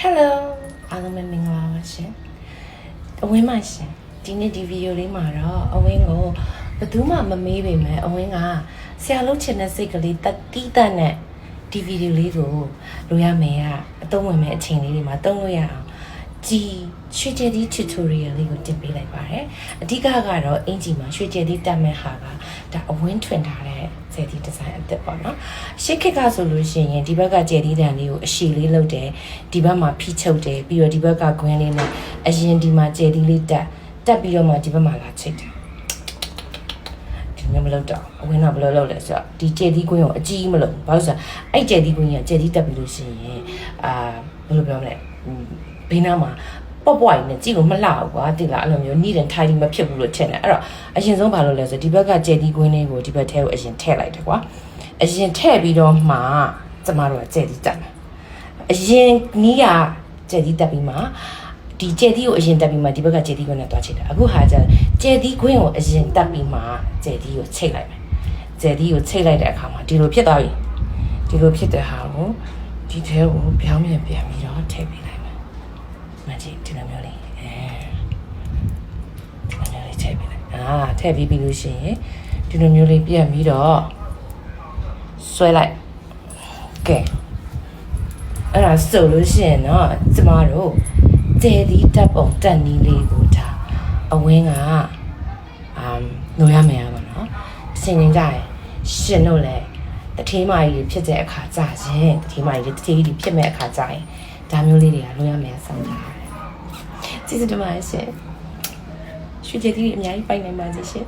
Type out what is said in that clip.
Hello အားလုံးပဲမင်္ဂလာပါရှင်အဝင်းပါရှင်ဒီနေ့ဒီဗီဒီယိုလေးမှာတော့အဝင်းကိုဘယ်သူမှမမေးပေမဲ့အဝင်းကဆရာလုပ်ချင်တဲ့စိတ်ကလေးတတိတတ်နဲ့ဒီဗီဒီယိုလေးကိုလိုရမယ်ကအသုံးဝင်မဲ့အချိန်လေးတွေမှာသုံးလို့ရအောင်ကြည်ရွှေကျဲသီး tutorial လေးကိုတင်ပေးလိုက်ပါတယ်အဓိကကတော့အင်ဂျီမှာရွှေကျဲသီးတက်မဲ့ဟာကဒါအဝင်းထွင်ထားတဲ့ ကျဲသီးဒီဇိုင်းအသစ်ပေါ့နော်ရှစ်ခေတ်ကဆိုလို့ရှိရင်ဒီဘက်ကကျဲသီးတန်လေးကိုအရှည်လေးလုပ်တယ်ဒီဘက်မှာဖိချုပ်တယ်ပြီးတော့ဒီဘက်ကခွင်းလေးနဲ့အရင်ဒီမှာကျဲသီးလေးတက်တက်ပြီးတော့မှဒီဘက်မှာလာချိတ်တယ်ဒီမျိုးမလုပ်တော့အဝင်တော့ဘယ်လိုလုပ်လဲဆိုတော့ဒီကျဲသီးကွင်းကိုအကြီးမလုပ်ဘာလို့ဆိုတော့အဲ့ကျဲသီးကွင်းကြီးကကျဲသီးတက်ပြီးလို့ရှိရင်အာဘယ်လိုပြောမလဲဟွန်းဘေးနားမှာ ပေါ့ပွားရင်းနဲ့ကြည့်လို့မလှဘူးကွာတိလားအဲ့လိုမျိုးနီးတယ်ထိုင်ပြီးမဖြစ်ဘူးလို့ထင်တယ်အဲ့တော့အရင်ဆုံးဘာလုပ်လဲဆိုဒီဘက်ကကျဲသီးကွင်းလေးကိုဒီဘက်ထဲကိုအရင်ထည့်လိုက်တယ်ကွာအရင်ထည့်ပြီးတော့မှကျမတို့ကကျဲသီးတက်မယ်အရင်နီးကကျဲသီးတက်ပြီးမှဒီကျဲသီးကိုအရင်တက်ပြီးမှဒီဘက်ကကျဲသီးကွင်းနဲ့တွားချိတ်တာအခုဟာကျကျဲသီးကွင်းကိုအရင်တက်ပြီးမှကျဲသီးကိုချိတ်လိုက်မယ်ကျယ်ဒီကိုချိတ်လိုက်တဲ့အခါမှာဒီလိုဖြစ်သွားပြီဒီလိုဖြစ်တဲ့ဟာကိုဒီထဲကိုပြောင်းပြန်ပြန်ပြီးတော့ထည့်ပေးလိုက် မယ်မကြည့်ဒီလိုမျိုးလေးအဲဒီလိုမျိုးလေးထည့်ပေးလိုက်အာထည့်ပြီးပြီလို့ရှိရင်ဒီလိုမျိုးလေးပြန်ပြီးတော့ဆွဲလိုက်ကဲအဲ့ဒါဆိုလို့ရှိရင်တော့ကျမတို့ကျယ်ဒီတက်ပုံတက်နီးလေးကိုဒါအဝင်းကအမ်လိုရမယ်ပါနော်စင်ရင်ကြရင်ရှင်တို့လည်းတထေးမကြီးဖြစ်တဲ့အခါကြာရင်တထေးမကြီးတထေးကြီးဖြစ်မဲ့အခါကြာရင် ဒါမျိုးလေးတွေကလိုရမယ်ဆောင်ကြတယ်ကျေးဇူးတင်ပါတယ်ရှင်ရွှေကြည်တီးအများကြီးပိုင်နိုင်ပါစေရှင်